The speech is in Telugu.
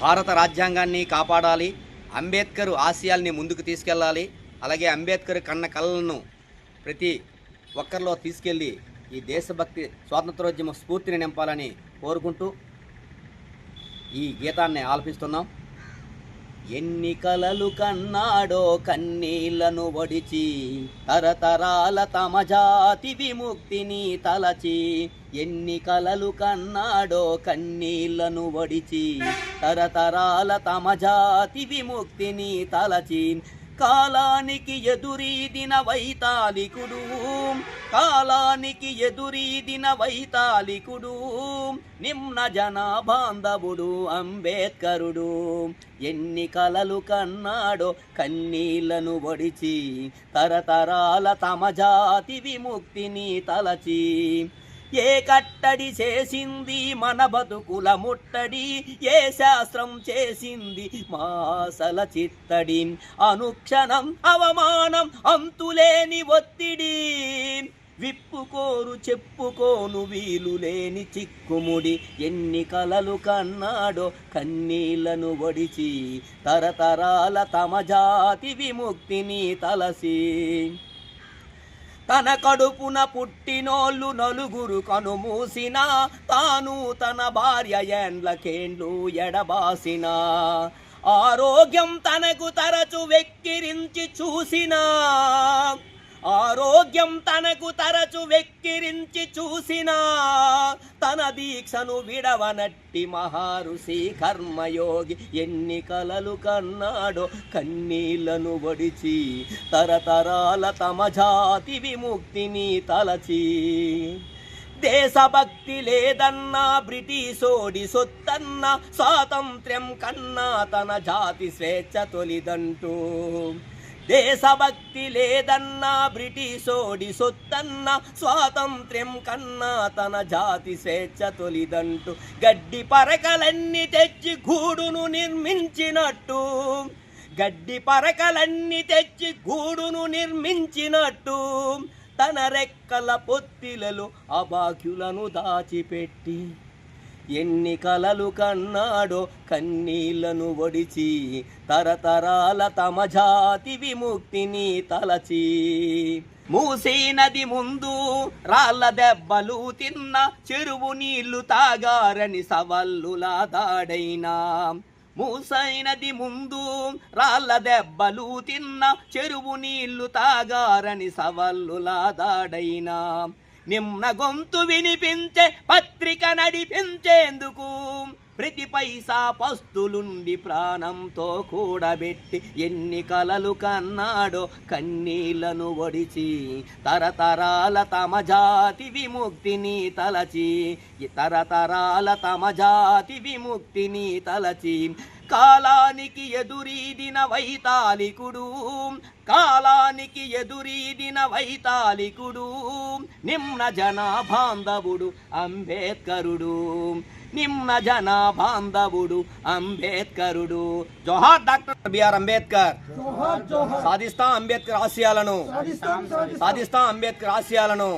భారత రాజ్యాంగాన్ని కాపాడాలి అంబేద్కర్ ఆశయాల్ని ముందుకు తీసుకెళ్ళాలి అలాగే అంబేద్కర్ కన్న కళలను ప్రతి ఒక్కరిలో తీసుకెళ్ళి ఈ దేశభక్తి స్వాతంత్రోద్యమ స్ఫూర్తిని నింపాలని కోరుకుంటూ ఈ గీతాన్ని ఆలపిస్తున్నాం. ఎన్ని కలలు కన్నాడో కన్నీళ్ళను వడిచి తరతరాల తమ జాతి విముక్తిని తలచి ఎన్ని కలలు కన్నాడో కన్నీళ్ళను వడిచి తరతరాల తమ జాతి విముక్తిని తలచి కాలానికి ఎదురీదిన వైతాళికుడు. కాలానికి ఎదురీదిన వైతాళికుడు. నిమ్న జనాబాంధవుడు అంబేద్కరుడు. ఎన్ని కలలు కన్నాడో కన్నీళ్ళను ఒడిచి తరతరాల తమ జాతి విముక్తిని తలచి ఏ కట్టడి చేసింది మన బతుకుల ముట్టడి ఏ శాస్త్రం చేసింది మాసల చిత్తడి. అనుక్షణం అవమానం అంతులేని ఒత్తిడి. విప్పుకోరు చెప్పుకోను వీలు లేని చిక్కుముడి. ఎన్ని కలలు కన్నాడో కన్నీళ్ళను ఒడిచి తరతరాల తమ జాతి విముక్తిని తలసి. తన కడుపున పుట్టినోళ్ళు నలుగురు కనుమూసిన తాను తన భార్య ఏండ్లకేండ్లు ఎడబాసిన. ఆరోగ్యం తనకు తరచు వెక్కిరించి చూసినా. ఆరోగ్యం తనకు తరచు వెక్కిరించి చూసినా తన దీక్షను విడవనట్టి మహారుషి కర్మయోగి ఎన్ని కలలు కన్నాడో కన్నీళ్ళను వడిచి తరతరాల తమ జాతి విముక్తిని తలచి దేశభక్తి లేదన్నా బ్రిటిషోడి సొత్తన్న స్వాతంత్ర్యం కన్నా తన జాతి స్వేచ్ఛ తొలిదంటూ దేశభక్తి లేదన్నా బ్రిటిషోడి సొత్తన్న స్వాతంత్ర్యం కన్నా తన జాతి స్వేచ్ఛ తొలిదంటూ గడ్డి పరకలన్నీ తెచ్చి గూడును నిర్మించినట్టు. గడ్డి పరకలన్నీ తెచ్చి గూడును నిర్మించినట్టు. తన రెక్కల పొత్తిలలో అభాగ్యులను దాచిపెట్టి ఎన్ని కలలు కన్నాడో కన్నీళ్ళను ఒడిచి తరతరాల తమ జాతి విముక్తిని తలచి. మూసీ నది ముందు రాళ్ళ దెబ్బలు తిన్న చెరువు నీళ్ళు తాగారని సవల్లులా దాడైనా. మూసైనది ముందు రాళ్ళ దెబ్బలు తిన్న చెరువు నీళ్ళు తాగారని సవల్లులా దాడైనా. నిమ్న గొంతు వినిపించే పత్రిక నడిపించేందుకు ప్రతి పైసా పస్తులుండి ప్రాణంతో కూడబెట్టి ఎన్ని కలలు కన్నాడో కన్నీళ్ళను ఒడిచి తరతరాల తమ జాతి విముక్తిని తలచి తరతరాల తమ జాతి విముక్తిని తలచి కాలానికి ఎదురీదిన వైతాళికుడు కాలానికి ఎదురీదిన వైతాళికుడు నిమ్న జనాబాంధవుడు అంబేద్కరుడు నిమ్న జనాబాంధవుడు అంబేద్కరుడు. జోహార్ డాక్టర్ బిఆర్ అంబేద్కర్. సాధిస్తాం అంబేద్కర్ ఆశయాలను. సాధిస్తాం అంబేద్కర్ ఆశయాలను.